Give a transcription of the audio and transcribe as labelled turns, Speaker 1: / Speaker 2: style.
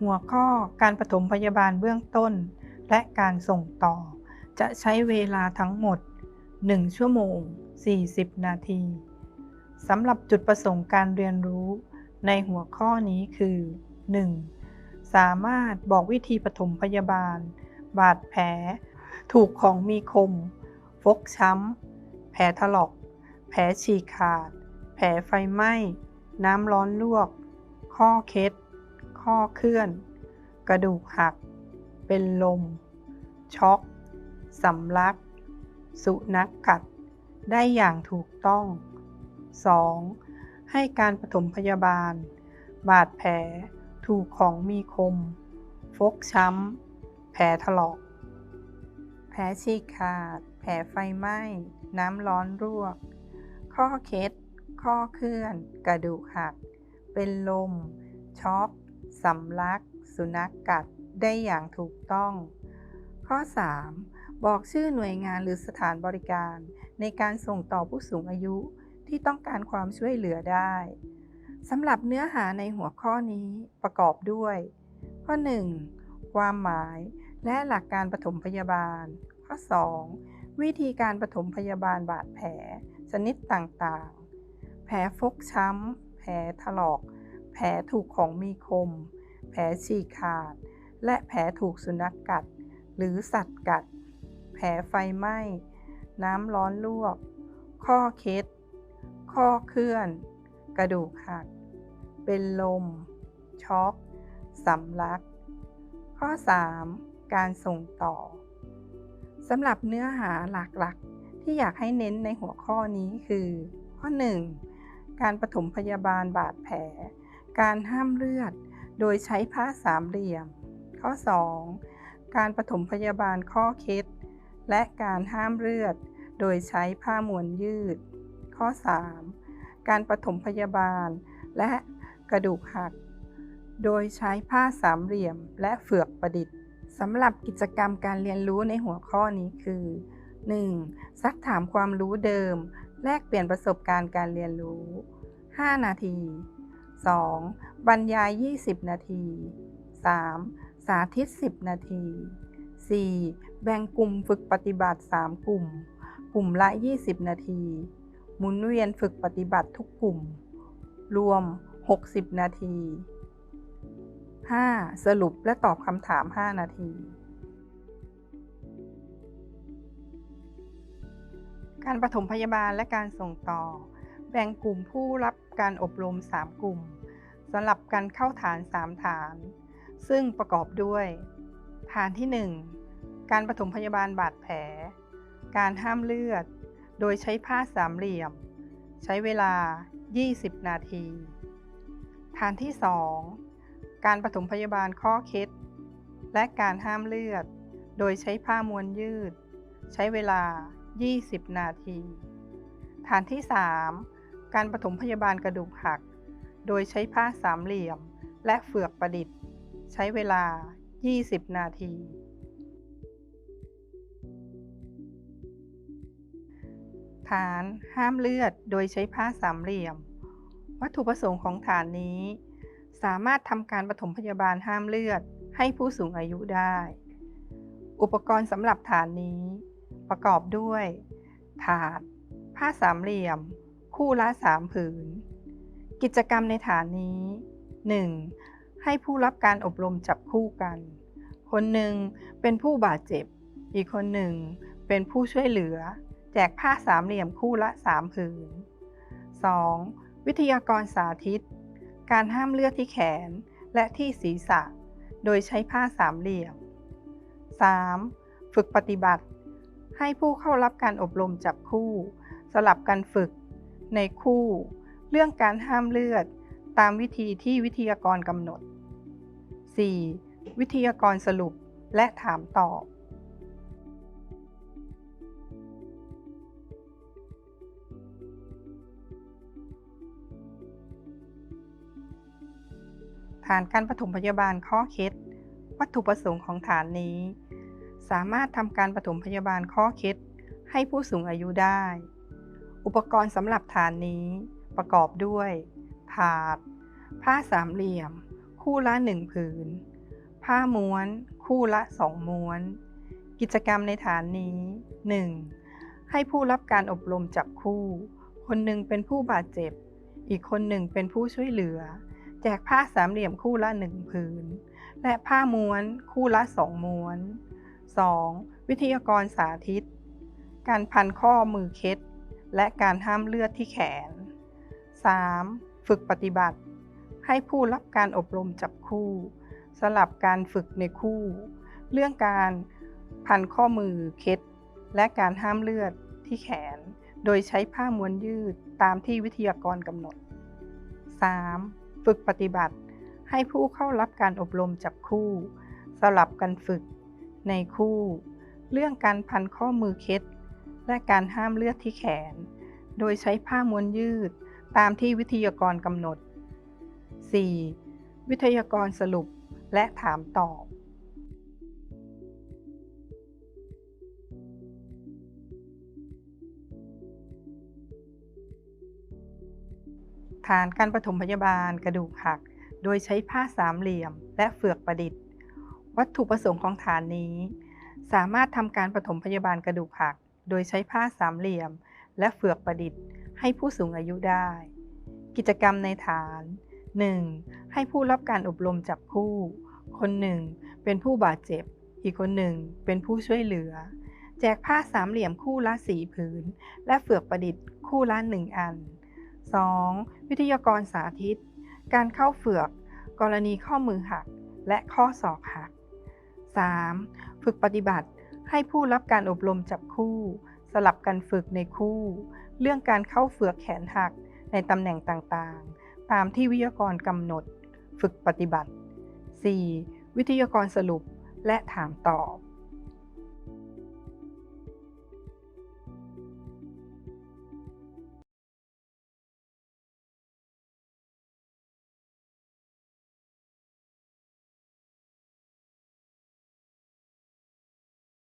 Speaker 1: หัวข้อการปฐมพยาบาลเบื้องต้น และการส่งต่อ จะใช้เวลาทั้งหมด 1 ชั่วโมง 40 นาทีสำหรับจุดประสงค์การเรียนรู้ในหัวข้อนี้คือ 1. สามารถบอกวิธีปฐมพยาบาล บาดแผล ถูกของมีคม ฟกช้ำ แผลถลอก แผลฉีกขาด ลไฟไหม้ น้ำร้อนลวก ข้อเคล็ด ข้อเคลื่อน กระดูกหัก เป็นลม ช็อก สำลัก สุนัขกัด ได้อย่างถูกต้อง 2. ให้การปฐมพยาบาล บาดแผล ถูกของมีคม ฟกช้ำ แผลถลอก แผลฉีกขาด แผลไฟไหม้ น้ำร้อนรวกข้อเคล็ด ข้อเคลื่อน กระดูกหัก เป็นลม ช็อกสำลัก สุนัขกัดได้อย่างถูกต้อง ข้อ 3. บอกชื่อหน่วยงานหรือสถานบริการ ในการส่งต่อผู้สูงอายุที่ต้องการความช่วยเหลือได้สำหรับเนื้อหาในหัวข้อนี้ประกอบด้วย ข้อ 1. ความหมายและหลักการปฐมพยาบาล ข้อ 2. วิธีการปฐมพยาบาลบาดแผล ชนิดต่างๆ ลฟกช้ำ แผลถลอก แผลถูกของมีคม แผลฉีกขาด และแผลถูกสุนัขกกัด หรือสัตว์กัด แผลไฟไหม้ น้ำร้อนลวก ข้อเคล็ด ข้อเคลื่อน กระดูกหัก เป็นลม ช็อกสำลัก ข้อ 3. การส่งต่อสำหรับเนื้อหาหลักๆ ที่อยากให้เน้นในหัวข้อนี้คือ ข้อ 1. การปฐมพยาบาลบาดแผล การห้ามเลือด โดยใช้ผ้าสามเหลี่ยม ข้อ 2. การปฐมพยาบาลข้อเคล็ดและการห้ามเลือด โดยใช้ผ้ามวนยืด ข้อ 3. การปฐมพยาบาล และกระดูกหัก โดยใช้ผ้าสามเหลี่ยมและเฟือกประดิษฐ์สำหรับกิจกรรมการเรียนรู้ในหัวข้อนี้คือ 1. ซักถามความรู้เดิม แลกเปลี่ยนประสบการณ์การเรียนรู้ 5 นาที 2. บรรยาย 20 นาที 3. สาธิต 10 นาที 4. แบ่งกลุ่มฝึกปฏิบัติ 3 กลุ่ม กลุ่มละ 20 นาที หมุนเวียนฝึกปฏิบัติทุกกลุ่ม รวม 60 นาที 5. สรุปและตอบคำถาม 5 นาที การปฐมพยาบาลและการส่งต่อ แบ่งกลุ่มผู้รับการอบรม 3 กลุ่มสำหรับการเข้าฐาน 3 ฐาน ซึ่งประกอบด้วย ฐานที่ 1 การปฐมพยาบาลบาดแผล การห้ามเลือด โดยใช้ผ้าสามเหลี่ยม ใช้เวลา 20 นาที ฐานที่ 2 การปฐมพยาบาลข้อเคล็ดและการห้ามเลือด โดยใช้ผ้ามวนยืด ใช้เวลา 20 นาที ฐานที่ 3 การปฐมพยาบาลกระดูกหัก โดยใช้ผ้าสามเหลี่ยม และเฟือกประดิษฐ์ ใช้เวลา 20 นาที ฐานห้ามเลือดโดยใช้ผ้าสามเหลี่ยม วัตถุประสงค์ของฐานนี้ สามารถทำการปฐมพยาบาลห้ามเลือดให้ผู้สูงอายุได้ อุปกรณ์สำหรับฐานนี้ ประกอบด้วย ถาด ผ้าสามเหลี่ยม คู่ละสามผืน กิจกรรมในฐานนี้ 1. ให้ผู้รับการอบรมจับคู่กัน คนหนึ่งเป็นผู้บาดเจ็บ อีกคนหนึ่งเป็นผู้ช่วยเหลือ แจกผ้าสามเหลี่ยมคู่ละสามผืน 2. วิทยากรสาธิต การห้ามเลือดที่แขนและที่ศีรษะ โดยใช้ผ้าสามเหลี่ยม 3. ฝึกปฏิบัติ ให้ผู้เข้ารับการอบรมจับคู่ สลับกันฝึก ในคู่ เรื่องการห้ามเลือด ตามวิธีที่วิทยากรกำหนด 4. วิทยากรสรุปและถามตอบ ฐานการปฐมพยาบาลข้อเคล็ดวัตถุประสงค์ของฐานนี้ สามารถทำการปฐมพยาบาลข้อเคล็ดให้ผู้สูงอายุได้ อุปกรณ์สำหรับฐานนี้ประกอบด้วย ถาด ผ้าสามเหลี่ยม คู่ละหนึ่งผืน ผ้าม้วน คู่ละสองม้วน กิจกรรมในฐานนี้ 1. ให้ผู้รับการอบรมจับคู่ คนหนึ่งเป็นผู้บาดเจ็บ อีกคนหนึ่งเป็นผู้ช่วยเหลือ แจกผ้าสามเหลี่ยมคู่ละหนึ่งผืน และผ้าม้วน คู่ละสองม้วน 2. วิทยากรสาธิต การพันข้อมือเคล็ด และการห้ามเลือดที่แขน 3. ฝึกปฏิบัติ ให้ผู้รับการอบรมจับคู่ สลับการฝึกในคู่ เรื่องการพันข้อมือเคล็ด และการห้ามเลือดที่แขน โดยใช้ผ้าม้วนยืดตามที่วิทยากรกำหนด 3. ฝึกปฏิบัติ ให้ผู้เข้ารับการอบรมจับคู่ สลับกันฝึก ในคู่ เรื่องการพันข้อมือเคล็ดและการห้ามเลือดที่แขน โดยใช้ผ้าม้วนยืดตามที่วิทยากรกำหนด 4. วิทยากรสรุปและถามตอบ ฐานการปฐมพยาบาลกระดูกหัก โดยใช้ผ้าสามเหลี่ยมและเฟือกประดิษฐ์ วัตถุประสงค์ของฐานนี้ สามารถทำการปฐมพยาบาลกระดูกหัก โดยใช้ผ้าสามเหลี่ยม และเฟือกประดิษฐ์ ให้ผู้สูงอายุได้ กิจกรรมในฐาน 1. ให้ผู้รับการอบรมจับคู่ คนหนึ่งเป็นผู้บาดเจ็บ อีกคนหนึ่งเป็นผู้ช่วยเหลือ แจกผ้าสามเหลี่ยมคู่ละสีผืน และเฟือกประดิษฐ์คู่ละหนึ่งอัน 2. วิทยากรสาธิต การเข้าเฟือก กรณีข้อมือหักและข้อศอกหัก 3. ฝึกปฏิบัติให้ผู้รับการอบรมจับคู่ สลับกันฝึกในคู่ เรื่องการเข้าเฟือกแขนหักในตำแหน่งต่างๆ ตามที่วิทยากรกำหนด ฝึกปฏิบัติ 4. วิทยากรสรุปและถามตอบ